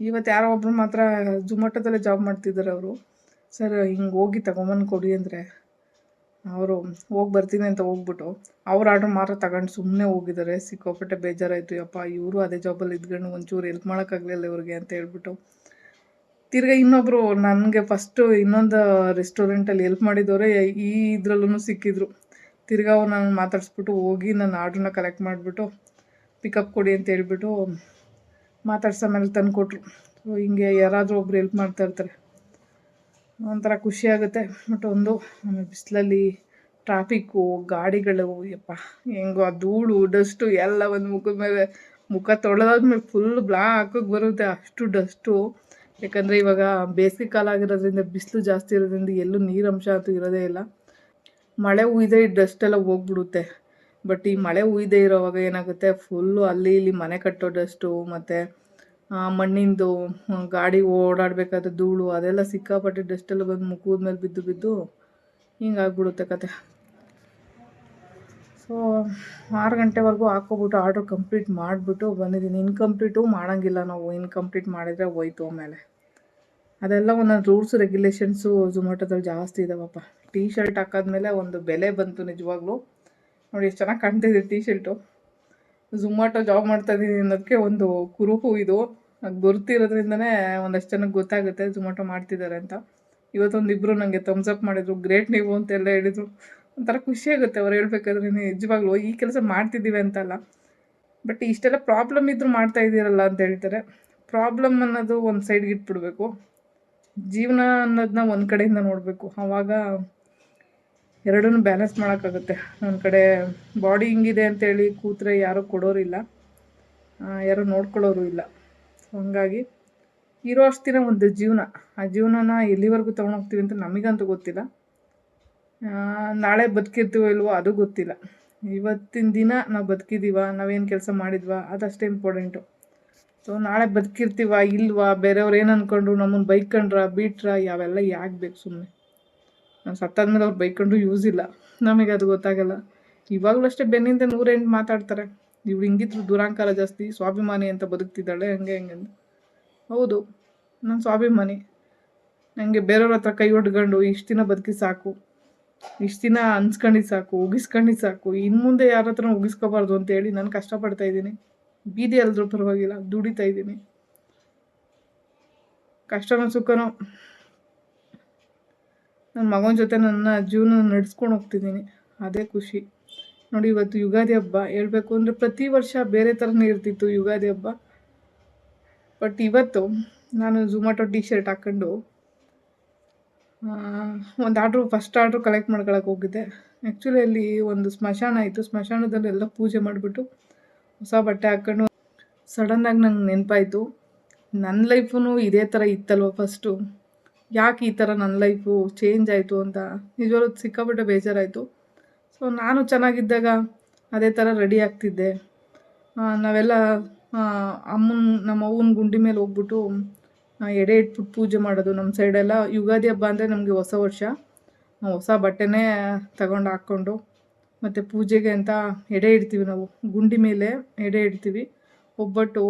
ಇವತ್ತು ಯಾರೋ ಒಬ್ಬರು ಮಾತ್ರ ಝೊಮ್ಯಾಟೊದಲ್ಲೇ ಜಾಬ್ ಮಾಡ್ತಿದ್ದಾರೆ ಅವರು. ಸರ್ ಹಿಂಗೆ ಹೋಗಿ ತಗೊಂಬಂದು ಕೊಡಿ ಅಂದರೆ ಅವರು ಹೋಗಿ ಬರ್ತೀನಿ ಅಂತ ಹೋಗ್ಬಿಟ್ಟು ಅವ್ರು ಆರ್ಡ್ರ್ ಮಾತ್ರ ತಗೊಂಡು ಸುಮ್ಮನೆ ಹೋಗಿದ್ದಾರೆ. ಸಿಕ್ಕಾಪಟ್ಟೆ ಬೇಜಾರಾಯಿತು. ಯಪ್ಪ, ಇವರು ಅದೇ ಜಾಬಲ್ಲಿ ಇದ್ಕೊಂಡು ಒಂಚೂರು ಹೆಲ್ಪ್ ಮಾಡೋಕ್ಕಾಗಲಿಲ್ಲ ಇವ್ರಿಗೆ ಅಂತ ಹೇಳ್ಬಿಟ್ಟು. ತಿರ್ಗಾ ಇನ್ನೊಬ್ಬರು ನನಗೆ ಫಸ್ಟು ಇನ್ನೊಂದು ರೆಸ್ಟೋರೆಂಟಲ್ಲಿ ಹೆಲ್ಪ್ ಮಾಡಿದವರೇ ಈ ಇದ್ರಲ್ಲೂ ಸಿಕ್ಕಿದ್ರು. ತಿರ್ಗಾ ಅವ್ರು ನಾನು ಮಾತಾಡಿಸ್ಬಿಟ್ಟು ಹೋಗಿ ನನ್ನ ಆರ್ಡ್ರನ್ನ ಕಲೆಕ್ಟ್ ಮಾಡಿಬಿಟ್ಟು ಪಿಕಪ್ ಕೊಡಿ ಅಂತ ಹೇಳ್ಬಿಟ್ಟು ಮಾತಾಡ್ಸೋ ಮೇಲೆ ತಂದು ಕೊಟ್ಟರು ಸೊ ಹಿಂಗೆ ಯಾರಾದರೂ ಒಬ್ರು ಹೆಲ್ಪ್ ಮಾಡ್ತಾ ಇರ್ತಾರೆ. ಒಂಥರ ಖುಷಿ ಆಗುತ್ತೆ. ಬಟ್ ಒಂದು, ನಮ್ಮ ಬಿಸಿಲಲ್ಲಿ ಟ್ರಾಫಿಕ್ಕು, ಗಾಡಿಗಳು, ಯಪ್ಪ, ಹೆಂಗೋ ಆ ಧೂಳು, ಡಸ್ಟು ಎಲ್ಲ ಒಂದು ಮುಖದ ಮೇಲೆ, ಮುಖ ತೊಳೆದಾದ್ಮೇಲೆ ಫುಲ್ ಬ್ಲಾ ಹಾಕೋಕೆ ಬರುತ್ತೆ. ಅಷ್ಟು ಡಸ್ಟು. ಯಾಕಂದರೆ ಇವಾಗ ಬೇಸಿಗೆ ಕಾಲ ಆಗಿರೋದ್ರಿಂದ, ಬಿಸಿಲು ಜಾಸ್ತಿ ಇರೋದ್ರಿಂದ ಎಲ್ಲೂ ನೀರಂಶ ಅಂತೂ ಇರೋದೇ ಇಲ್ಲ. ಮಳೆ ಉಯ್ದೇ ಡಸ್ಟ್ ಎಲ್ಲ ಹೋಗ್ಬಿಡುತ್ತೆ. ಬಟ್ ಈ ಮಳೆ ಉಯ್ದೇ ಇರೋವಾಗ ಏನಾಗುತ್ತೆ? ಫುಲ್ಲು ಅಲ್ಲಿ ಇಲ್ಲಿ ಮನೆ ಕಟ್ಟೋ ಡಸ್ಟು, ಮತ್ತು ಮಣ್ಣಿಂದು ಆ, ಗಾಡಿ ಓಡಾಡಬೇಕಾದ್ರೆ ಧೂಳು ಅದೆಲ್ಲ ಸಿಕ್ಕಾಪಟ್ಟೆ ಡಸ್ಟೆಲ್ಲ ಬಂದು ಮುಖದ ಮೇಲೆ ಬಿದ್ದು ಬಿದ್ದು ಹಿಂಗಾಗ್ಬಿಡುತ್ತೆ ಕತೆ. ಸೊ ಆರು ಗಂಟೆವರೆಗೂ ಹಾಕೋಬಿಟ್ಟು ಆರ್ಡ್ರ್ ಕಂಪ್ಲೀಟ್ ಮಾಡಿಬಿಟ್ಟು ಬಂದಿದ್ದೀನಿ. ಇನ್ಕಂಪ್ಲೀಟು ಮಾಡೋಂಗಿಲ್ಲ ನಾವು. ಇನ್ಕಂಪ್ಲೀಟ್ ಮಾಡಿದರೆ ಹೋಯ್ತು ಆಮೇಲೆ. ಅದೆಲ್ಲ ಒಂದೊಂದು ರೂಲ್ಸ್ ರೆಗ್ಯುಲೇಷನ್ಸು ಝೊಮ್ಯಾಟೋದಲ್ಲಿ ಜಾಸ್ತಿ ಇದಾವಪ್ಪ. ಟೀ ಶರ್ಟ್ ಹಾಕಾದ್ಮೇಲೆ ಒಂದು ಬೆಲೆ ಬಂತು ನಿಜವಾಗ್ಲೂ. ನೋಡಿ ಎಷ್ಟು ಚೆನ್ನಾಗಿ ಕಾಣ್ತಿದೆ ಟೀ ಶರ್ಟು ಝೊಮ್ಯಾಟೊ ಜಾಬ್ ಮಾಡ್ತಾ ಇದ್ದೀನಿ ಅನ್ನೋದಕ್ಕೆ ಒಂದು ಕುರುಹು ಇದು. ಗುರುತಿರೋದ್ರಿಂದನೇ ಒಂದಷ್ಟು ಜನಕ್ಕೆ ಗೊತ್ತಾಗುತ್ತೆ ಝೊಮ್ಯಾಟೊ ಮಾಡ್ತಿದ್ದಾರೆ ಅಂತ. ಇವತ್ತೊಂದು ಇಬ್ಬರು ನನಗೆ ಥಮ್ಸ್ ಅಪ್ ಮಾಡಿದ್ರು. ಗ್ರೇಟ್ ನೀವು ಅಂತೆಲ್ಲ ಹೇಳಿದರು. ಒಂಥರ ಖುಷಿ ಆಗುತ್ತೆ ಅವ್ರು ಹೇಳ್ಬೇಕಾದ್ರೆ ನಿಜವಾಗ್ಲೂ ಈ ಕೆಲಸ ಮಾಡ್ತಿದ್ದೀವಿ ಅಂತಲ್ಲ. ಬಟ್ ಇಷ್ಟೆಲ್ಲ ಪ್ರಾಬ್ಲಮ್ ಇದ್ದರೂ ಮಾಡ್ತಾ ಇದ್ದೀರಲ್ಲ ಅಂತ ಹೇಳ್ತಾರೆ. ಪ್ರಾಬ್ಲಮ್ ಅನ್ನೋದು ಒಂದು ಸೈಡ್ಗೆ ಇಟ್ಬಿಡ್ಬೇಕು. ಜೀವನ ಅನ್ನೋದನ್ನ ಒಂದು ಕಡೆಯಿಂದ ನೋಡಬೇಕು. ಆವಾಗ ಎರಡನ್ನು ಬ್ಯಾಲೆನ್ಸ್ ಮಾಡೋಕ್ಕಾಗುತ್ತೆ. ಒಂದು ಕಡೆ ಬಾಡಿ ಹಿಂಗಿದೆ ಅಂತೇಳಿ ಕೂತ್ರೆ ಯಾರೂ ಕೊಡೋರಿಲ್ಲ. ಯಾರೂ ನೋಡ್ಕೊಳ್ಳೋರು ಇಲ್ಲ. ಹಂಗಾಗಿ ಇರೋ ಅಷ್ಟಿನ ಒಂದು ಜೀವನ. ಆ ಜೀವನನ ಎಲ್ಲಿವರೆಗೂ ತೊಗೊಂಡೋಗ್ತೀವಿ ಅಂತ ನಮಗಂತೂ ಗೊತ್ತಿಲ್ಲ. ನಾಳೆ ಬದುಕಿರ್ತೀವೋ ಇಲ್ವೋ ಅದು ಗೊತ್ತಿಲ್ಲ. ಇವತ್ತಿನ ದಿನ ನಾವು ಬದುಕಿದ್ದೀವ ನಾವೇನು ಕೆಲಸ ಮಾಡಿದ್ವಾ, ಅದಷ್ಟೇ ಇಂಪಾರ್ಟೆಂಟು ಸೊ ನಾಳೆ ಬದುಕಿರ್ತೀವ, ಇಲ್ವಾ, ಬೇರೆಯವ್ರು ಏನು ಅಂದ್ಕೊಂಡ್ರು ನಮ್ಮನ್ನು ಬೈಕೊಂಡ್ರ, ಬೀಟ್ರ, ಯಾವೆಲ್ಲ ಯಾಕೆ ಬೇಕು ಸುಮ್ಮನೆ ನಾವು ಸತ್ತಾದ್ಮೇಲೆ ಅವ್ರು ಬೈಕೊಂಡ್ರು ಯೂಸ್ ಇಲ್ಲ. ನಮಗೆ ಅದು ಗೊತ್ತಾಗಲ್ಲ. ಇವಾಗಲೂ ಅಷ್ಟೇ ಬೆನ್ನಿಂದ ನೂರೆಂಟು ಮಾತಾಡ್ತಾರೆ. ಇವ್ರು ಹಿಂಗಿದ್ರು ದುರಾಂಕಾರ ಜಾಸ್ತಿ, ಸ್ವಾಭಿಮಾನಿ ಅಂತ ಬದುಕ್ತಿದ್ದಾಳೆ, ಹಂಗೆ ಹಂಗೆ ಅಂತ. ಹೌದು, ನಾನು ಸ್ವಾಭಿಮಾನಿ. ನನಗೆ ಬೇರೆಯವ್ರ ಹತ್ರ ಕೈ ಹೊಡ್ಕೊಂಡು ಇಷ್ಟು ದಿನ ಬದುಕಿ ಸಾಕು, ಇಷ್ಟು ದಿನ ಸಾಕು ಉಗಿಸ್ಕೊಂಡಿದ್ದು ಸಾಕು ಇನ್ನು ಮುಂದೆ ಯಾರ ಹತ್ರ ಉಗಿಸ್ಕೋಬಾರ್ದು ಅಂತೇಳಿ ನಾನು ಕಷ್ಟಪಡ್ತಾ ಇದ್ದೀನಿ. ಬೀದಿ ಅಲ್ದ್ರೂ ಪರವಾಗಿಲ್ಲ, ದುಡಿತಾ ಇದ್ದೀನಿ. ಕಷ್ಟನೂ ಸುಖನೋ. ನನ್ನ ಮಗನ ಜೊತೆ ನನ್ನ ಜೀವನ ನಡೆಸ್ಕೊಂಡು ಹೋಗ್ತಿದ್ದೀನಿ. ಅದೇ ಖುಷಿ. ನೋಡಿ, ಇವತ್ತು ಯುಗಾದಿ ಹಬ್ಬ. ಹೇಳಬೇಕು ಅಂದರೆ ಪ್ರತಿ ವರ್ಷ ಬೇರೆ ಥರನೇ ಇರ್ತಿತ್ತು ಯುಗಾದಿ ಹಬ್ಬ. ಬಟ್ ಇವತ್ತು ನಾನು ಝೊಮ್ಯಾಟೊ ಟಿ ಶರ್ಟ್ ಹಾಕ್ಕೊಂಡು ಒಂದು ಆರ್ಡ್ರು ಫಸ್ಟ್ ಆರ್ಡ್ರು ಕಲೆಕ್ಟ್ ಮಾಡ್ಕೊಳಕ್ಕೆ ಹೋಗಿದ್ದೆ. ಆ್ಯಕ್ಚುಲಿ ಅಲ್ಲಿ ಒಂದು ಸ್ಮಶಾನ ಇತ್ತು. ಸ್ಮಶಾನದಲ್ಲಿ ಎಲ್ಲ ಪೂಜೆ ಮಾಡಿಬಿಟ್ಟು ಹೊಸ ಬಟ್ಟೆ ಹಾಕ್ಕೊಂಡು ಸಡನ್ನಾಗಿ ನಂಗೆ ನೆನಪಾಯಿತು. ನನ್ನ ಲೈಫೂ ಇದೇ ಥರ ಇತ್ತಲ್ವ ಫಸ್ಟು ಯಾಕೆ ಈ ಥರ ನನ್ನ ಲೈಫು ಚೇಂಜ್ ಆಯಿತು ಅಂತ. ನಿಜವಾಗ್ಲೂ ಸಿಕ್ಕಾಪಟ್ಟೆ ಬೇಜಾರಾಯಿತು. ಸೊ ನಾನು ಚೆನ್ನಾಗಿದ್ದಾಗ ಅದೇ ಥರ ರೆಡಿ ಆಗ್ತಿದ್ದೆ. ನಾವೆಲ್ಲ ಅಮ್ಮನ, ನಮ್ಮ ಅವ್ವನ ಗುಂಡಿ ಮೇಲೆ ಹೋಗ್ಬಿಟ್ಟು ಎಡೆ ಇಟ್ಬಿಟ್ಟು ಪೂಜೆ ಮಾಡೋದು. ನಮ್ಮ ಸೈಡೆಲ್ಲ ಯುಗಾದಿ ಹಬ್ಬ ಅಂದರೆ ನಮಗೆ ಹೊಸ ವರ್ಷ. ಹೊಸ ಬಟ್ಟೆನೇ ತಗೊಂಡು ಹಾಕ್ಕೊಂಡು ಮತ್ತು ಪೂಜೆಗೆ ಅಂತ ಎಡೆ ಇಡ್ತೀವಿ ನಾವು. ಗುಂಡಿ ಮೇಲೆ ಎಡೆ ಇಡ್ತೀವಿ. ಒಬ್ಬಟ್ಟು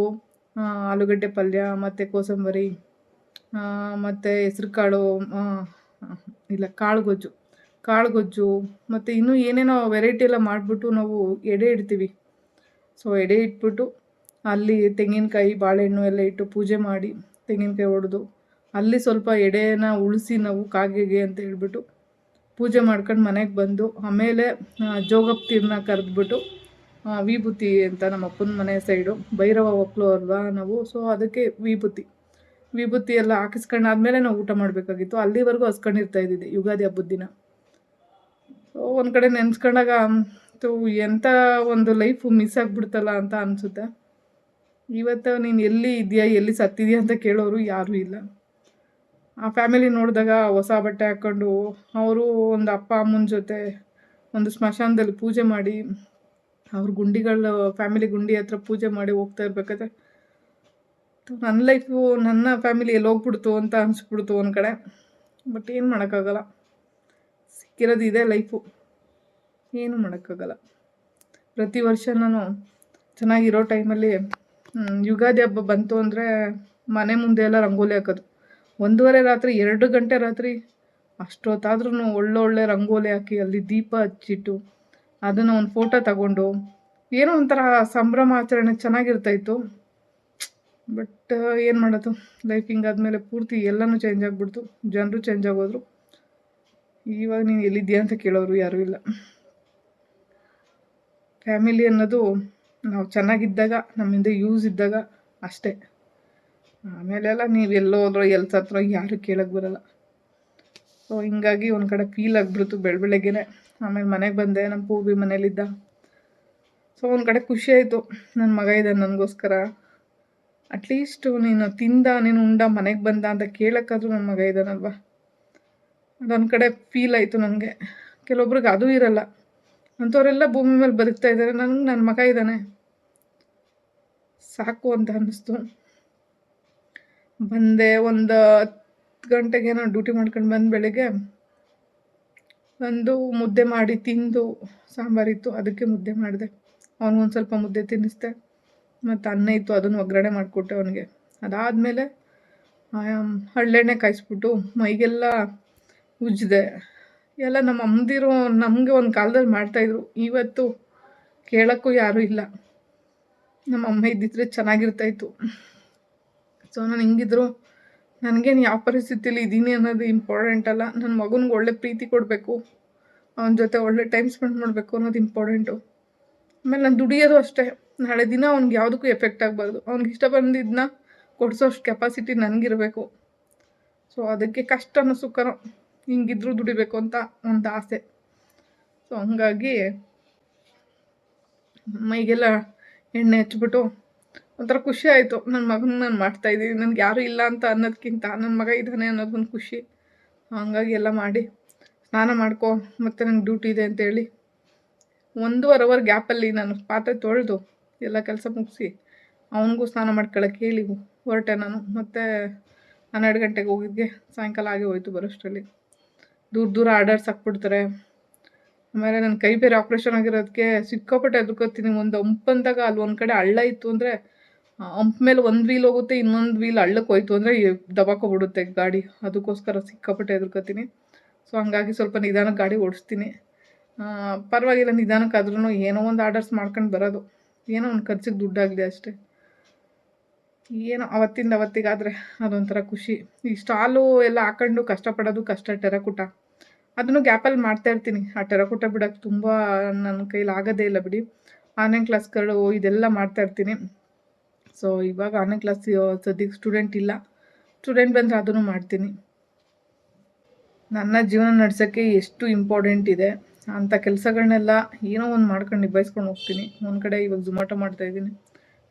ಆಲೂಗಡ್ಡೆ ಪಲ್ಯ, ಮತ್ತು ಕೋಸಂಬರಿ ಮತ್ತು ಹೆಸ್ರು ಕಾಳು ಇಲ್ಲ ಕಾಳು ಗೊಜ್ಜು ಕಾಳು ಗೊಜ್ಜು ಮತ್ತು ಇನ್ನೂ ಏನೇನೋ ವೆರೈಟಿ ಎಲ್ಲ ಮಾಡಿಬಿಟ್ಟು ನಾವು ಎಡೆ ಇಡ್ತೀವಿ. ಸೊ ಎಡೆ ಇಟ್ಬಿಟ್ಟು ಅಲ್ಲಿ ತೆಂಗಿನಕಾಯಿ, ಬಾಳೆಹಣ್ಣು ಎಲ್ಲ ಇಟ್ಟು ಪೂಜೆ ಮಾಡಿ ತೆಂಗಿನಕಾಯಿ ಹೊಡೆದು ಅಲ್ಲಿ ಸ್ವಲ್ಪ ಎಡೆನ ಉಳಿಸಿ ನಾವು ಕಾಗೆಗೆ ಅಂತ ಹೇಳ್ಬಿಟ್ಟು ಪೂಜೆ ಮಾಡ್ಕೊಂಡು ಮನೆಗೆ ಬಂದು ಆಮೇಲೆ ಜೋಗಪ್ತಿರನ್ನ ಜೋಗಪ್ತೀರ್ನ ಕರೆದ್ಬಿಟ್ಟು ವಿಭೂತಿ ಅಂತ ನಮ್ಮ ಅಪ್ಪನ ಮನೆ ಸೈಡು ಭೈರವ ಒಕ್ಕಲು ಅಲ್ವಾ ನಾವು. ಸೊ ಅದಕ್ಕೆ ವಿಭೂತಿ. ವಿಭೂತಿ ಎಲ್ಲ ಹಾಕಿಸ್ಕೊಂಡಾದ್ಮೇಲೆ ನಾವು ಊಟ ಮಾಡಬೇಕಾಗಿತ್ತು. ಅಲ್ಲಿವರೆಗೂ ಹಸ್ಕೊಂಡಿರ್ತಾ ಇದ್ದಿದ್ದೆ ಯುಗಾದಿ ಹಬ್ಬದ ದಿನ. ಒಂದು ಕಡೆ ನೆನೆಸ್ಕೊಂಡಾಗ, ತು ಎಂಥ ಒಂದು ಲೈಫು ಮಿಸ್ ಆಗಿಬಿಡ್ತಲ್ಲ ಅಂತ ಅನಿಸುತ್ತೆ. ಇವತ್ತು ನೀನು ಎಲ್ಲಿ ಇದೆಯಾ ಎಲ್ಲಿ ಸತ್ತಿದ್ಯಾ ಅಂತ ಕೇಳೋರು ಯಾರೂ ಇಲ್ಲ. ಆ ಫ್ಯಾಮಿಲಿ ನೋಡಿದಾಗ ಹೊಸ ಬಟ್ಟೆ ಹಾಕ್ಕೊಂಡು ಅವರು ಒಂದು ಅಪ್ಪ, ಅಮ್ಮನ ಜೊತೆ ಒಂದು ಸ್ಮಶಾನದಲ್ಲಿ ಪೂಜೆ ಮಾಡಿ, ಅವ್ರ ಗುಂಡಿಗಳ ಫ್ಯಾಮಿಲಿ ಗುಂಡಿ ಹತ್ರ ಪೂಜೆ ಮಾಡಿ ಹೋಗ್ತಾ ಇರ್ಬೇಕಾದ್ರೆ ನನ್ನ ಲೈಫು ನನ್ನ ಫ್ಯಾಮಿಲಿ ಎಲ್ಲಿ ಹೋಗ್ಬಿಡ್ತು ಅಂತ ಅನಿಸ್ಬಿಡ್ತು ಒಂದು ಕಡೆ. ಬಟ್ ಏನು ಮಾಡೋಕ್ಕಾಗಲ್ಲ. ಸಿಕ್ಕಿರೋದು ಇದೆ ಲೈಫು. ಏನು ಮಾಡೋಕ್ಕಾಗಲ್ಲ. ಪ್ರತಿ ವರ್ಷ ನಾನು ಚೆನ್ನಾಗಿರೋ ಟೈಮಲ್ಲಿ ಯುಗಾದಿ ಹಬ್ಬ ಬಂತು ಅಂದರೆ ಮನೆ ಮುಂದೆ ಎಲ್ಲ ರಂಗೋಲಿ ಹಾಕೋದು. ಒಂದೂವರೆ ರಾತ್ರಿ, ಎರಡು ಗಂಟೆ ರಾತ್ರಿ ಅಷ್ಟೊತ್ತಾದ್ರೂ ಒಳ್ಳೊಳ್ಳೆ ರಂಗೋಲಿ ಹಾಕಿ ಅಲ್ಲಿ ದೀಪ ಹಚ್ಚಿಟ್ಟು ಅದನ್ನು ಒಂದು ಫೋಟೋ ತಗೊಂಡು ಏನೋ ಒಂಥರ ಸಂಭ್ರಮ ಆಚರಣೆ ಚೆನ್ನಾಗಿರ್ತಾಯಿತ್ತು ಬಟ್, ಏನು ಮಾಡೋದು? ಲೈಫ್ ಆದಮೇಲೆ ಪೂರ್ತಿ ಎಲ್ಲನೂ ಚೇಂಜ್ ಆಗಿಬಿಡ್ತು. ಜನರು ಚೇಂಜ್ ಆಗೋದ್ರು. ಇವಾಗ ನೀನು ಎಲ್ಲಿದ್ದೀಯ ಅಂತ ಕೇಳೋರು ಯಾರೂ ಇಲ್ಲ. ಫ್ಯಾಮಿಲಿ ಅನ್ನೋದು ನಾವು ಚೆನ್ನಾಗಿದ್ದಾಗ, ನಮ್ಮಿಂದ ಯೂಸ್ ಇದ್ದಾಗ ಅಷ್ಟೇ. ಆಮೇಲೆಲ್ಲ ನೀವು ಎಲ್ಲೋ ಹೋದ್ರೋ ಎಲ್ಲಿ ಸತ್ರೋ ಯಾರು ಕೇಳಕ್ಕೆ ಬರಲ್ಲ. ಸೊ ಹಿಂಗಾಗಿ ಒಂದು ಕಡೆ ಫೀಲ್ ಆಗಿಬಿಡ್ತು ಬೆಳ ಬೆಳಗ್ಗೆನೆ ಆಮೇಲೆ ಮನೆಗೆ ಬಂದೆ ನಮ್ಮ ಪೂರ್ವಿ ಮನೇಲಿದ್ದ ಸೊ ಒಂದು ಕಡೆ ಖುಷಿ ಆಯಿತು. ನನ್ನ ಮಗ ಇದೆ ನನಗೋಸ್ಕರ. ಅಟ್ಲೀಸ್ಟು ನೀನು ತಿಂದ, ನೀನು ಉಂಡ, ಮನೆಗೆ ಬಂದ ಅಂತ ಕೇಳೋಕ್ಕಾದ್ರೂ ನನ್ನ ಮಗ ಇದ್ದಾನಲ್ವ ಅದೊಂದು ಕಡೆ ಫೀಲ್ ಆಯಿತು ನನಗೆ ಕೆಲವೊಬ್ರಿಗೆ ಅದು ಇರಲ್ಲ. ಅಂಥವರೆಲ್ಲ ಭೂಮಿ ಮೇಲೆ ಬದುಕ್ತಾ ಇದ್ದಾರೆ. ನನಗೆ ನನ್ನ ಮಗ ಇದ್ದಾನೆ. ಸಾಕು ಅಂತ ಅನ್ನಿಸ್ತು. ಬಂದೆ ಒಂದು ಹತ್ತು ಗಂಟೆಗೆ ನಾನು ಡ್ಯೂಟಿ ಮಾಡ್ಕೊಂಡು ಬಂದು ಬೆಳಗ್ಗೆ. ಒಂದು ಮುದ್ದೆ ಮಾಡಿ ತಿಂದು ಸಾಂಬಾರಿತ್ತು ಅದಕ್ಕೆ ಮುದ್ದೆ ಮಾಡಿದೆ. ಅವ್ನಿಗೊಂದು ಸ್ವಲ್ಪ ಮುದ್ದೆ ತಿನ್ನಿಸ್ದೆ. ಮತ್ತು ಅನ್ನ ಇತ್ತು. ಅದನ್ನು ಒಗ್ಗರಣೆ ಮಾಡಿಕೊಟ್ಟೆ ಅವನಿಗೆ. ಅದಾದಮೇಲೆ ಹಳ್ಳೆಣ್ಣೆ ಕಾಯಿಸ್ಬಿಟ್ಟು ಮೈಗೆಲ್ಲ ಉಜ್ಜಿದೆ. ಎಲ್ಲ ನಮ್ಮ ಅಮ್ಮದಿರು ನಮಗೆ ಒಂದು ಕಾಲದಲ್ಲಿ ಮಾಡ್ತಾಯಿದ್ರು ಇವತ್ತು ಕೇಳೋಕ್ಕೂ ಯಾರೂ ಇಲ್ಲ. ನಮ್ಮ ಅಮ್ಮ ಇದ್ದಿದ್ರೆ ಚೆನ್ನಾಗಿರ್ತಾಯಿತ್ತು. ಸೊ ನಾನು ಹಿಂಗಿದ್ರು. ನನಗೇನು ಯಾವ ಪರಿಸ್ಥಿತಿಯಲ್ಲಿ ಇದ್ದೀನಿ ಅನ್ನೋದು ಇಂಪಾರ್ಟೆಂಟ್ ಅಲ್ಲ. ನನ್ನ ಮಗನಿಗೆ ಒಳ್ಳೆ ಪ್ರೀತಿ ಕೊಡಬೇಕು. ಅವನ ಜೊತೆ ಒಳ್ಳೆ ಟೈಮ್ ಸ್ಪೆಂಡ್ ಮಾಡಬೇಕು ಅನ್ನೋದು ಇಂಪಾರ್ಟೆಂಟು ಆಮೇಲೆ ನಾನು ದುಡಿಯೋದು ಅಷ್ಟೇ. ನಾಳೆ ದಿನ ಅವ್ನಿಗೆ ಯಾವುದಕ್ಕೂ ಎಫೆಕ್ಟ್ ಆಗಬಾರ್ದು. ಅವ್ನಿಗೆ ಇಷ್ಟ ಬಂದಿದ್ದನ್ನ ಕೊಡಿಸೋಷ್ಟು ಕೆಪಾಸಿಟಿ ನನಗಿರಬೇಕು. ಸೊ ಅದಕ್ಕೆ ಕಷ್ಟನೋ ಸುಖನೋ. ಹಿಂಗಿದ್ರು ದುಡಿಬೇಕು ಅಂತ ಒಂದು ಆಸೆ. ಸೊ ಹಂಗಾಗಿ ಮೈಗೆಲ್ಲ ಎಣ್ಣೆ ಹಚ್ಬಿಟ್ಟು ಒಂಥರ ಖುಷಿ ಆಯಿತು. ನನ್ನ ಮಗನ ನಾನು ಮಾಡ್ತಾಯಿದ್ದೀನಿ ನನಗೆ ಯಾರೂ ಇಲ್ಲ ಅಂತ ಅನ್ನೋದಕ್ಕಿಂತ ನನ್ನ ಮಗ ಇದ್ದಾನೆ ಅನ್ನೋದೊಂದು ಖುಷಿ. ಹಂಗಾಗಿ ಎಲ್ಲ ಮಾಡಿ ಸ್ನಾನ ಮಾಡ್ಕೊ, ಮತ್ತು ನಂಗೆ ಡ್ಯೂಟಿ ಇದೆ ಅಂತೇಳಿ ಒಂದೂವರೆ ಅವರ್ ಗ್ಯಾಪಲ್ಲಿ ನಾನು ಪಾತ್ರೆ ತೊಳೆದು ಎಲ್ಲ ಕೆಲಸ ಮುಗಿಸಿ ಅವನಿಗೂ ಸ್ನಾನ ಮಾಡ್ಕೊಳ್ಳೋಕೆ ಹೇಳಿ ಹೊರಟೆ ನಾನು. ಮತ್ತು ಹನ್ನೆರಡು ಗಂಟೆಗೆ ಹೋಗಿದ್ದೆ ಸಾಯಂಕಾಲ ಆಗಿ ಹೋಯ್ತು ಬರೋಷ್ಟರಲ್ಲಿ. ದೂರ ದೂರ ಆರ್ಡರ್ಸ್ ಹಾಕ್ಬಿಡ್ತಾರೆ. ಆಮೇಲೆ ನನ್ನ ಕೈ ಬೇರೆ ಆಪ್ರೇಷನ್ ಆಗಿರೋದಕ್ಕೆ ಸಿಕ್ಕಾಪಟ್ಟೆ ಎದುರ್ಕೋತೀನಿ ಒಂದು ಅಂಪ್ ಅಂದಾಗ ಅಲ್ಲಿ ಒಂದು ಕಡೆ ಹಳ್ಳ ಇತ್ತು ಅಂದರೆ ಹಂಪ್ ಮೇಲೆ ಒಂದು ವೀಲ್ ಹೋಗುತ್ತೆ, ಇನ್ನೊಂದು ವೀಲ್ ಹಳ್ಳಕ್ಕೆ ಹೋಯ್ತು ಅಂದರೆ ದಬಾಕೋಬಿಡುತ್ತೆ ಗಾಡಿ. ಅದಕ್ಕೋಸ್ಕರ ಸಿಕ್ಕಾಪಟ್ಟೆ ಎದುರ್ಕೋತೀನಿ ಸೊ ಹಂಗಾಗಿ ಸ್ವಲ್ಪ ನಿಧಾನಕ್ಕೆ ಗಾಡಿ ಓಡಿಸ್ತೀನಿ. ಪರವಾಗಿಲ್ಲ ನಿಧಾನಕ್ಕಾದ್ರೂ ಏನೋ ಒಂದು ಆರ್ಡರ್ಸ್ ಮಾಡ್ಕೊಂಡು ಬರೋದು. ಏನೋ ಒಂದು ಖರ್ಚಿಗೆ ದುಡ್ಡಾಗಲಿ ಅಷ್ಟೇ. ಏನೋ ಅವತ್ತಿಂದ ಅವತ್ತಿಗಾದರೆ ಅದೊಂಥರ ಖುಷಿ. ಈ ಸ್ಟಾಲು ಎಲ್ಲ ಹಾಕೊಂಡು ಕಷ್ಟಪಡೋದು ಕಷ್ಟ, ಟೆರಕುಟ. ಅದನ್ನು ಗ್ಯಾಪಲ್ಲಿ ಮಾಡ್ತಾ ಇರ್ತೀನಿ. ಆ ಟೆರಕೋಟ ಬಿಡೋಕ್ಕೆ ತುಂಬ ನನ್ನ ಕೈಲಿ ಆಗೋದೇ ಇಲ್ಲ ಬಿಡಿ. ಆನ್ಲೈನ್ ಕ್ಲಾಸ್ಗಳು ಇದೆಲ್ಲ ಮಾಡ್ತಾ ಇರ್ತೀನಿ. ಸೊ ಇವಾಗ ಆನ್ಲೈನ್ ಕ್ಲಾಸ್ ಸದ್ಯಕ್ಕೆ ಸ್ಟೂಡೆಂಟ್ ಇಲ್ಲ. ಸ್ಟೂಡೆಂಟ್ ಬಂದರೆ ಅದನ್ನು ಮಾಡ್ತೀನಿ. ನನ್ನ ಜೀವನ ನಡೆಸೋಕ್ಕೆ ಎಷ್ಟು ಇಂಪಾರ್ಟೆಂಟ್ ಇದೆ. ಅಂಥ ಕೆಲಸಗಳನ್ನೆಲ್ಲ ಏನೋ ಒಂದು ಮಾಡ್ಕೊಂಡು ನಿಭಾಯಿಸ್ಕೊಂಡು ಹೋಗ್ತೀನಿ. ಒಂದು ಕಡೆ ಇವಾಗ ಝೊಮ್ಯಾಟೊ ಮಾಡ್ತಾಯಿದ್ದೀನಿ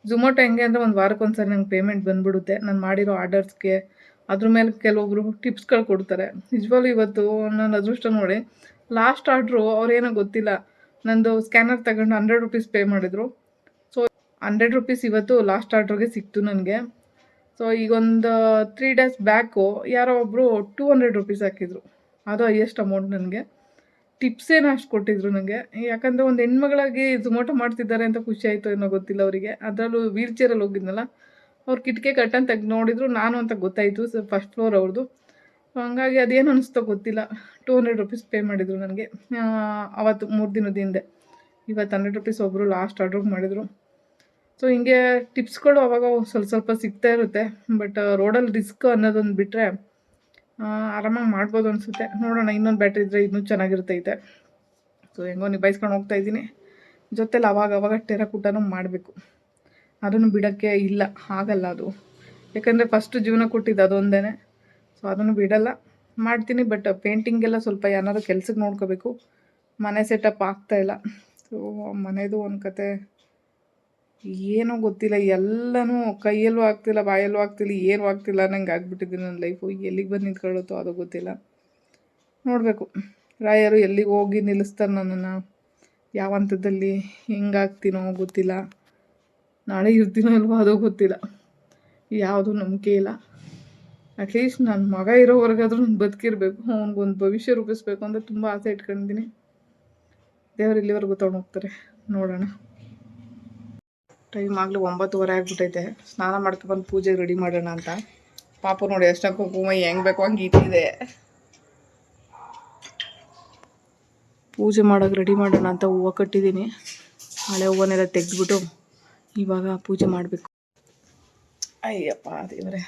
ಝೊಮ್ಯಾಟೊ ಹೆಂಗೆ ಅಂದರೆ ಒಂದು ವಾರಕ್ಕೊಂದ್ಸರಿ ನಂಗೆ ಪೇಮೆಂಟ್ ಬಂದುಬಿಡುತ್ತೆ. ನಾನು ಮಾಡಿರೋ ಆರ್ಡರ್ಸ್ಗೆ ಅದ್ರ ಮೇಲೆ ಕೆಲವೊಬ್ರು ಟಿಪ್ಸ್ಗಳು ಕೊಡ್ತಾರೆ. ನಿಜವಾಗ್ಲೂ ಇವತ್ತು ನನ್ನ ಅದೃಷ್ಟ ನೋಡಿ ಲಾಸ್ಟ್ ಆರ್ಡ್ರು ಅವ್ರೇನೋ ಗೊತ್ತಿಲ್ಲ. ನಂದು ಸ್ಕ್ಯಾನರ್ ತಗೊಂಡು ಹಂಡ್ರೆಡ್ ರುಪೀಸ್ ಪೇ ಮಾಡಿದರು. ಸೊ ಹಂಡ್ರೆಡ್ ರುಪೀಸ್ ಇವತ್ತು ಲಾಸ್ಟ್ ಆರ್ಡ್ರಿಗೆ ಸಿಕ್ತು ನನಗೆ. ಸೊ ಈಗ ಒಂದು ತ್ರೀ ಡೇಸ್ ಬ್ಯಾಕು ಯಾರೋ ಒಬ್ಬರು ಟೂ ಹಂಡ್ರೆಡ್ ರುಪೀಸ್ ಹಾಕಿದ್ರು. ಅದು ಹೈಯೆಸ್ಟ್ ಅಮೌಂಟ್ ನನಗೆ. ಟಿಪ್ಸ್ ಏನು ಅಷ್ಟು ಕೊಟ್ಟಿದ್ರು ನನಗೆ ಯಾಕಂದರೆ ಒಂದು ಹೆಣ್ಮಗಳಾಗಿ ಝುಮೋಟೋ ಮಾಡ್ತಿದ್ದಾರೆ ಅಂತ ಖುಷಿ ಆಯಿತು ಏನೋ ಗೊತ್ತಿಲ್ಲ ಅವರಿಗೆ. ಅದರಲ್ಲೂ ವೀಲ್ ಚೇರಲ್ಲಿ ಹೋಗಿದ್ನಲ್ಲ ಅವ್ರು ಕಿಟಕಿ ಕಟ್ಟನ್ ತೆಗ್ದು ನೋಡಿದ್ರು, ನಾನು ಅಂತ ಗೊತ್ತಾಯಿತು ಫಸ್ಟ್ ಫ್ಲೋರ್ ಅವ್ರದ್ದು ಹಂಗಾಗಿ ಅದೇನು ಅನಿಸ್ತೋ ಗೊತ್ತಿಲ್ಲ. ಟೂ ಹಂಡ್ರೆಡ್ ರುಪೀಸ್ ಪೇ ಮಾಡಿದರು ನನಗೆ. ಅವತ್ತು, ಮೂರು ದಿನದ ಹಿಂದೆ. ಇವತ್ತು ಹಂಡ್ರೆಡ್ ರುಪೀಸ್ ಒಬ್ಬರು ಲಾಸ್ಟ್ ಆರ್ಡ್ರ್ ಮಾಡಿದರು. ಸೊ ಹಿಂಗೆ ಟಿಪ್ಸ್ಗಳು ಅವಾಗ ಸ್ವಲ್ಪ ಸ್ವಲ್ಪ ಸಿಗ್ತಾ ಇರುತ್ತೆ. ಬಟ್ ರೋಡಲ್ಲಿ ರಿಸ್ಕ್ ಅನ್ನೋದೊಂದು ಬಿಟ್ಟರೆ ಆರಾಮಾಗಿ ಮಾಡ್ಬೋದು ಅನಿಸುತ್ತೆ. ನೋಡೋಣ, ಇನ್ನೊಂದು ಬ್ಯಾಟ್ರಿ ಇದ್ದರೆ ಇನ್ನೂ ಚೆನ್ನಾಗಿರ್ತೈತೆ. ಸೊ ಹೆಂಗೋ ನಿಭಾಯಿಸ್ಕೊಂಡು ಹೋಗ್ತಾ ಇದ್ದೀನಿ. ಜೊತೆಲಿ ಅವಾಗ ಅವಾಗ ಟೆರಕೂಟನೂ ಮಾಡಬೇಕು. ಅದನ್ನು ಬಿಡೋಕ್ಕೆ ಇಲ್ಲ, ಆಗಲ್ಲ ಅದು. ಯಾಕಂದರೆ ಫಸ್ಟ್ ಜೀವನ ಕೊಟ್ಟಿದ್ದು ಅದೊಂದೇ ಸೊ ಅದನ್ನು ಬಿಡಲ್ಲ. ಮಾಡ್ತೀನಿ ಬಟ್ ಪೇಂಟಿಂಗೆಲ್ಲ ಸ್ವಲ್ಪ ಏನಾದ್ರು ಕೆಲ್ಸಕ್ಕೆ ನೋಡ್ಕೋಬೇಕು. ಮನೆ ಸೆಟಪ್ ಆಗ್ತಾಯಿಲ್ಲ ಸೊ ಮನೆಯದು ಒಂದು ಕತೆ. ಏನೂ ಗೊತ್ತಿಲ್ಲ, ಎಲ್ಲನೂ ಕೈಯಲ್ಲೂ ಆಗ್ತಿಲ್ಲ, ಬಾಯಲ್ಲೂ ಆಗ್ತಿಲ್ಲ, ಏನೂ ಆಗ್ತಿಲ್ಲ ನಂಗೆ ಆಗ್ಬಿಟ್ಟಿದ್ದೀನಿ ನನ್ನ ಲೈಫು ಎಲ್ಲಿಗೆ ಬಂದು ನಿಂತ್ಕೊಳ್ಳುತ್ತೋ ಅದು ಗೊತ್ತಿಲ್ಲ. ನೋಡಬೇಕು. ರಾಯರು ಎಲ್ಲಿಗೆ ಹೋಗಿ ನಿಲ್ಲಿಸ್ತಾರೆ ನನ್ನನ್ನು? ಯಾವ ಹಂತದಲ್ಲಿ ಹೆಂಗಾಗ್ತೀನೋ ಗೊತ್ತಿಲ್ಲ. ನಾಳೆ ಇರ್ತೀನೋ ಇಲ್ವೋ ಅದು ಗೊತ್ತಿಲ್ಲ. ಯಾವುದು ನಂಬಿಕೆ ಇಲ್ಲ. ಅಟ್ಲೀಸ್ಟ್ ನನ್ನ ಮಗ ಇರೋವರೆಗಾದ್ರೂ ನಾನು ಬದುಕಿರ್ಬೇಕು. ಅವ್ನಿಗೊಂದು ಭವಿಷ್ಯ ರೂಪಿಸ್ಬೇಕು ಅಂತ ತುಂಬ ಆಸೆ ಇಟ್ಕೊಂಡಿದ್ದೀನಿ. ದೇವರು ಇಲ್ಲಿವರೆಗೂ ತೊಗೊಂಡು ಹೋಗ್ತಾರೆ ನೋಡೋಣ. ಟೈಮ್ ಆಗಲಿ ಒಂಬತ್ತುವರೆ ಆಗಿಬಿಟ್ಟೈತೆ ಸ್ನಾನ ಮಾಡ್ಕೊಬಂದು ಪೂಜೆಗೆ ರೆಡಿ ಮಾಡೋಣ ಅಂತ. ಪಾಪ ನೋಡಿ ಎಷ್ಟ ಕುಂಕುಮ ಹೆಂಗೆ ಬೇಕು ಹಂಗೆ ಇಟ್ಟಿದೆ ಪೂಜೆ ಮಾಡೋಕೆ ರೆಡಿ ಮಾಡೋಣ ಅಂತ ಹೂವು ಕಟ್ಟಿದ್ದೀನಿ. ಹಳೆ ಹೂವನ್ನೆಲ್ಲ ತೆಗೆದ್ಬಿಟ್ಟು ಇವಾಗ ಪೂಜೆ ಮಾಡಬೇಕು. ಅಯ್ಯಪ್ಪ ದೇವರೇ.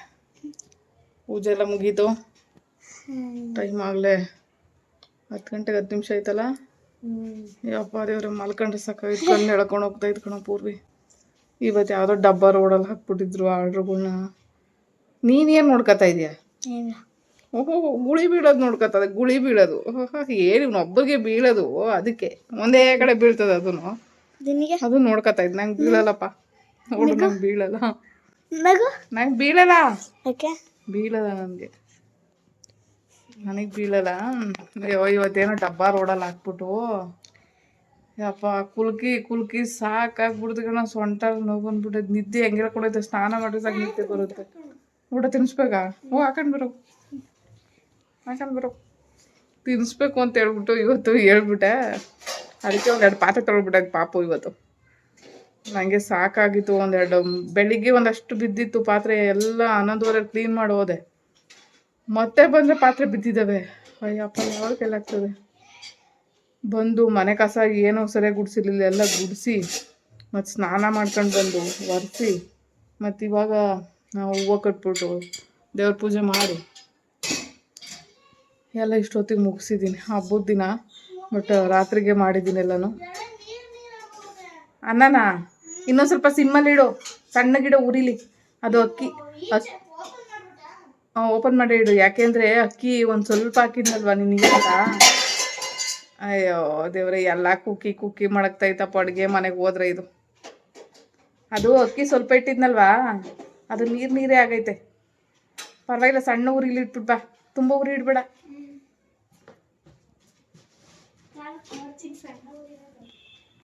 ಪೂಜೆ ಎಲ್ಲ ಮುಗೀತು. ಟೈಮ್ ಆಗಲೇ ಹತ್ತು ಗಂಟೆಗೆ ಹತ್ತು ನಿಮಿಷ ಆಯ್ತಲ್ಲ? ಯಪ್ಪ ದೇವ್ರೆ ಮಲ್ಕೊಂಡ್ರೆ ಸಾಕಾಗಿತ್ತು ಕಣ್ಣು ಎಳ್ಕೊಂಡು ಹೋಗ್ತಾ ಇದ್ ಕಣ ಪೂರ್ವಿ. ಇವತ್ತು ಯಾವುದೋ ಡಬ್ಬ ರೋಡಲ್ಲಿ ಹಾಕ್ಬಿಟ್ಟಿದ್ರು ಆರ್ಡ್ರುಗಳ್ನ ನೀನೇನು ನೋಡ್ಕೊತಾ ಇದೀಯ? ಓಹೋ ಗುಳಿ ಬೀಳೋದು ನೋಡ್ಕೊತದೆ ಗುಳಿ ಬೀಳೋದು. ಏನು ಇವನೊಬ್ಬರಿಗೆ ಒಬ್ಬರಿಗೆ ಬೀಳೋದು? ಅದಕ್ಕೆ. ಒಂದೇ ಕಡೆ ಬೀಳ್ತದೆ ಅದನ್ನು. ನಿನಗೆ? ಅದು ನೋಡ್ಕೊತಾ ಇದ್ ನಂಗೆ ಬೀಳಲ್ಲಪ್ಪ. ನೋಡು ನಂಗೆ ಬೀಳಲ್ಲ. ನಗು? ನಂಗೆ ಬೀಳಲ್ಲ. ಯಾಕೆ? ಬೀಳಲ್ಲ ನನಗೆ ನನಗೆ ಬೀಳಲ್ಲ. ಅಯ್ಯೋ ಇವತ್ತೇನೋ ಡಬ್ಬ ರೋಡಲ್ಲಿ ಹಾಕ್ಬಿಟ್ಟು. ಯಪ್ಪ ಕುಲ್ಕಿ ಕುಲ್ಕಿ ಸಾಕಾಗ್ಬಿಡ್ತು ಕಣ ಸೊಂಟ ನೋವು ಬಂದ್ಬಿಟ್ಟೈತೆ ನಿದ್ದೆ ಹೆಂಗಿರ ಕೊಡೈತೆ ಸ್ನಾನ ಮಾಡಿದ್ರೆ ಸಾಕು ನಿದ್ದೆ ಬರುತ್ತೆ. ಊಟ ತಿನ್ಸ್ಬೇಕಾ? ಹೂ ಹಾಕೊಂಡು ಬರೋ. ಹಾಕೊಂಡು ಬರೋ. ತಿನ್ಸ್ಬೇಕು ಅಂತ ಹೇಳ್ಬಿಟ್ಟು ಇವತ್ತು ಹೇಳ್ಬಿಟ್ಟೆ. ಅದಕ್ಕೆ ಒಂದೆರಡು ಪಾತ್ರೆ ತೊಳ್ಬಿಟ್ಟೈತೆ ಪಾಪು ಇವತ್ತು. ನನಗೆ ಸಾಕಾಗಿತ್ತು ಒಂದೆರಡು, ಬೆಳಿಗ್ಗೆ ಒಂದಷ್ಟು ಬಿದ್ದಿತ್ತು ಪಾತ್ರೆ ಎಲ್ಲ ಹನ್ನೊಂದುವರೆ ಕ್ಲೀನ್ ಮಾಡಿ ಹೋದೆ. ಮತ್ತೆ ಬಂದರೆ ಪಾತ್ರೆ ಬಿದ್ದಿದ್ದಾವೆ. ಅಯ್ಯಪ್ಪ, ಯಾವಾಗ ಕೈಲಾಗ್ತದೆ ಬಂದು ಮನೆ ಕಸ ಏನೋ ಸರಿಯಾಗಿ ಗುಡಿಸಿರ್ಲಿಲ್ಲ, ಎಲ್ಲ ಗುಡಿಸಿ, ಮತ್ತು ಸ್ನಾನ ಮಾಡ್ಕೊಂಡು ಬಂದು ಒರೆಸಿ, ಮತ್ತು ಇವಾಗ ನಾವು ಹೂವು ಕಟ್ಬಿಟ್ಟು ದೇವ್ರ ಪೂಜೆ ಮಾಡಿ, ಎಲ್ಲ ಇಷ್ಟೊತ್ತಿಗೆ ಮುಗಿಸಿದ್ದೀನಿ. ಹಬ್ಬದ ದಿನ ಬಟ್ ರಾತ್ರಿಗೆ ಮಾಡಿದ್ದೀನಿ ಎಲ್ಲನೂ ಅನ್ನನಾ ಇನ್ನೊಂದು ಸ್ವಲ್ಪ ಸಣ್ಣ ಗಿಡ ಉರಿಲಿ ಅದು ಅಕ್ಕಿ. ಅಕ್ ಓಪನ್ ಮಾಡಿ ಇಡು. ಯಾಕೆಂದರೆ ಅಕ್ಕಿ ಒಂದು ಸ್ವಲ್ಪ ಹಾಕಿದ್ನಲ್ವ ನಿನಗೆ ಅಯ್ಯೋ, ದೇವ್ರೆ, ಎಲ್ಲ ಕುಕ್ಕಿ ಕುಕ್ಕಿ ಮಾಡಕ್ತೈತಪ್ಪ ಅಡುಗೆ ಮನೆಗೆ ಹೋದ್ರೆ ಇದು. ಅದು ಅಕ್ಕಿ ಸ್ವಲ್ಪ ಇಟ್ಟಿದ್ನಲ್ವಾ? ಅದು ನೀರು ನೀರೇ ಆಗೈತೆ. ಪರವಾಗಿಲ್ಲ, ಸಣ್ಣ ಊರಿಲಿ ಇಟ್ಬಿಡ್ಬಾ ತುಂಬ ಉರಿ ಇಡ್ಬೇಡ.